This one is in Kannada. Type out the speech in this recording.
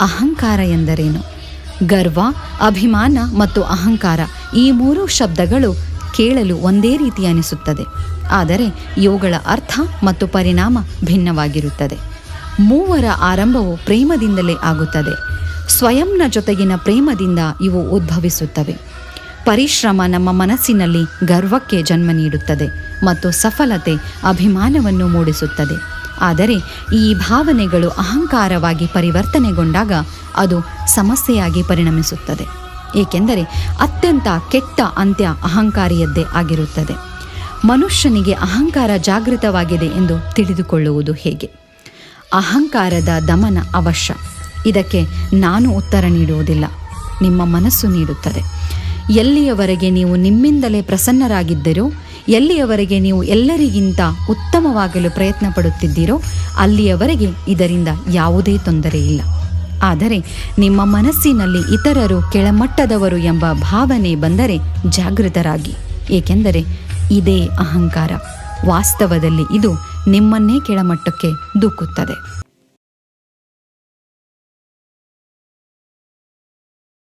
ಅಹಂಕಾರ ಎಂದರೇನು? ಗರ್ವ, ಅಭಿಮಾನ ಮತ್ತು ಅಹಂಕಾರ ಈ ಮೂರು ಶಬ್ದಗಳು ಕೇಳಲು ಒಂದೇ ರೀತಿ ಅನಿಸುತ್ತದೆ. ಆದರೆ ಇವುಗಳ ಅರ್ಥ ಮತ್ತು ಪರಿಣಾಮ ಭಿನ್ನವಾಗಿರುತ್ತದೆ. ಮೂವರ ಆರಂಭವು ಪ್ರೇಮದಿಂದಲೇ ಆಗುತ್ತದೆ. ಸ್ವಯಂನ ಜೊತೆಗಿನ ಪ್ರೇಮದಿಂದ ಇವು ಉದ್ಭವಿಸುತ್ತವೆ. ಪರಿಶ್ರಮ ನಮ್ಮ ಮನಸ್ಸಿನಲ್ಲಿ ಗರ್ವಕ್ಕೆ ಜನ್ಮ ನೀಡುತ್ತದೆ ಮತ್ತು ಸಫಲತೆ ಅಭಿಮಾನವನ್ನು ಮೂಡಿಸುತ್ತದೆ. ಆದರೆ ಈ ಭಾವನೆಗಳು ಅಹಂಕಾರವಾಗಿ ಪರಿವರ್ತನೆಗೊಂಡಾಗ ಅದು ಸಮಸ್ಯೆಯಾಗಿ ಪರಿಣಮಿಸುತ್ತದೆ. ಏಕೆಂದರೆ ಅತ್ಯಂತ ಕೆಟ್ಟ ಅಂತ್ಯ ಅಹಂಕಾರಿಯದ್ದೇ ಆಗಿರುತ್ತದೆ. ಮನುಷ್ಯನಿಗೆ ಅಹಂಕಾರ ಜಾಗೃತವಾಗಿದೆ ಎಂದು ತಿಳಿದುಕೊಳ್ಳುವುದು ಹೇಗೆ? ಅಹಂಕಾರದ ದಮನ ಅವಶ್ಯ. ಇದಕ್ಕೆ ನಾನು ಉತ್ತರ ನೀಡುವುದಿಲ್ಲ. ನಿಮ್ಮ ಮನಸ್ಸು ನೀಡುತ್ತದೆ. ಎಲ್ಲಿಯವರೆಗೆ ನೀವು ನಿಮ್ಮಿಂದಲೇ ಪ್ರಸನ್ನರಾಗಿದ್ದರೂ, ಎಲ್ಲಿಯವರೆಗೆ ನೀವು ಎಲ್ಲರಿಗಿಂತ ಉತ್ತಮವಾಗಲು ಪ್ರಯತ್ನ ಪಡುತ್ತಿದ್ದೀರೋ ಅಲ್ಲಿಯವರೆಗೆ ಇದರಿಂದ ಯಾವುದೇ ತೊಂದರೆ ಇಲ್ಲ. ಆದರೆ ನಿಮ್ಮ ಮನಸ್ಸಿನಲ್ಲಿ ಇತರರು ಕೆಳಮಟ್ಟದವರು ಎಂಬ ಭಾವನೆ ಬಂದರೆ ಜಾಗೃತರಾಗಿ. ಏಕೆಂದರೆ ಇದೇ ಅಹಂಕಾರ. ವಾಸ್ತವದಲ್ಲಿ ಇದು ನಿಮ್ಮನ್ನೇ ಕೆಳಮಟ್ಟಕ್ಕೆ ದೂಕುತ್ತದೆ.